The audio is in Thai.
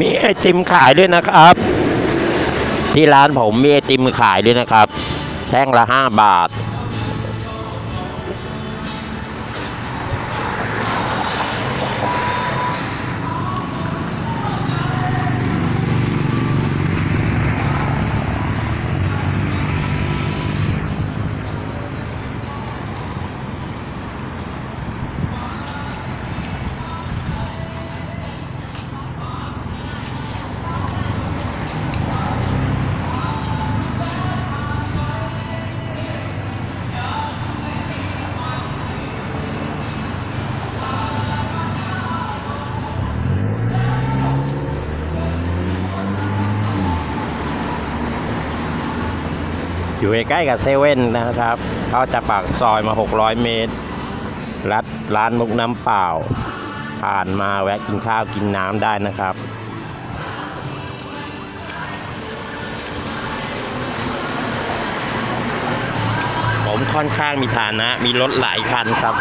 มีไอติมขายด้วยนะครับ ที่ร้านผมมีไอติมขายด้วยนะครับ แท่งละห้าบาท อยู่ใกล้กับเซเว่นนะครับเขาจะปากซอยมา 600 เมตร รัดร้านมุกน้ำเปล่า ผ่านมาแวะกินข้าวกินน้ำได้นะครับผมค่อนข้างมีฐานะ มีรถหลายคันครับ